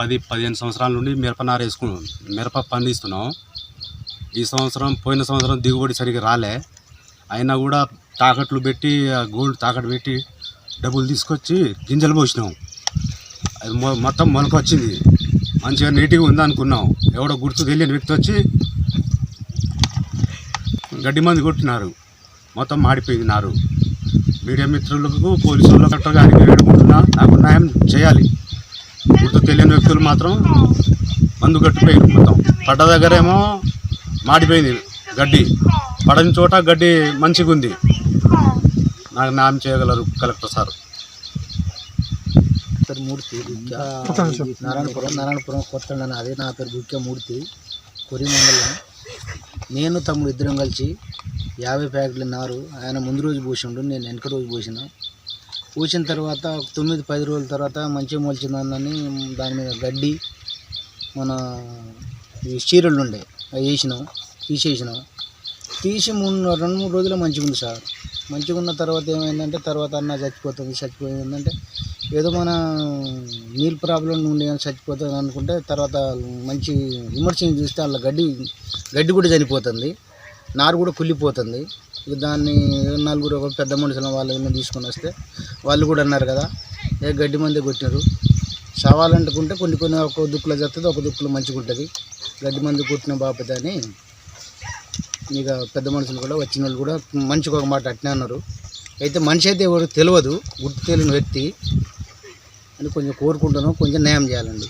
పది పదిహేను సంవత్సరాల నుండి మిరప నార వేసుకున్నాం మిరప పండిస్తున్నాం. ఈ సంవత్సరం పోయిన సంవత్సరం దిగుబడి సరిగ్గా రాలే. అయినా కూడా తాకట్లు పెట్టి ఆ గోల్డ్ తాకట్టు పెట్టి డబ్బులు తీసుకొచ్చి గింజలు పోసినాం. అది మొ- మొత్తం మొలకొచ్చింది మంచిగా నీట్గా ఉందనుకున్నాం ఎవడో గుర్తు తెలియని వ్యక్తి వచ్చి గడ్డి మంది కొట్టినారు. మొత్తం మాడిపోయింది నారు. మీడియా మిత్రులకు పోలీసులు కట్టగా కరెక్ట్గా వేడుకుంటున్నా. నాకు న్యాయం చేయాలి. గుర్తు తెలియని వ్యక్తులు మాత్రం మందు కట్టిపోయారు మొత్తం పడ్డ దగ్గరేమో మాడిపోయింది గడ్డి. పడని చోట గడ్డి మంచిగా ఉంది. నాకు న్యాయం చేయగలరు కలెక్టర్ సార్. పేరు మూర్తి. నారాయణపురం నారాయణపురం కొత్త అదే నా పేరు గుక్య మూర్తి. కొరి మండలం. నేను తమ్ముడు ఇద్దరం కలిసి యాభై ప్యాకెట్లు నారు. ఆయన ముందు రోజు పోసిండు నేను వెనక రోజు పోసిన. పూసిన తర్వాత తొమ్మిది పది రోజుల తర్వాత మంచిగా మొలిచిందని దాని మీద గడ్డి మన ఈ చీరలు ఉండే అవి వేసినాం తీసేసినాం. తీసి మూడు రెండు మూడు రోజులు మంచిగా ఉంది సార్. మంచిగా ఉన్న తర్వాత ఏమైందంటే తర్వాత అన్న చచ్చిపోతుంది చచ్చిపోయిందంటే ఏదో మన నీళ్ళ ప్రాబ్లం ఉండి ఏమైనా చచ్చిపోతుంది అనుకుంటే తర్వాత మంచి విమర్శను చూస్తే వాళ్ళ గడ్డి గడ్డి కూడా చనిపోతుంది నారు కూడా కుళ్ళిపోతుంది. దాన్ని నలుగురు ఒక పెద్ద మనుషుల వాళ్ళని తీసుకొని వస్తే వాళ్ళు కూడా అన్నారు కదా ఏ గడ్డి మంది కొట్టినారు. చావాలనుకుంటే కొన్ని కొన్ని ఒక దుక్కులో చేస్తుంది ఒక దుక్కులో మంచిగా ఉంటుంది. గడ్డి మంది కొట్టిన బాపత అని ఇక పెద్ద మనుషులు కూడా వచ్చిన వాళ్ళు కూడా మంచిగా ఒక మాట అట్నే అన్నారు. అయితే మనిషి అయితే ఎవరు తెలియదు గుర్తు తెలియని వ్యక్తి అని కొంచెం కోరుకుంటున్నాం కొంచెం న్యాయం చేయాలండి.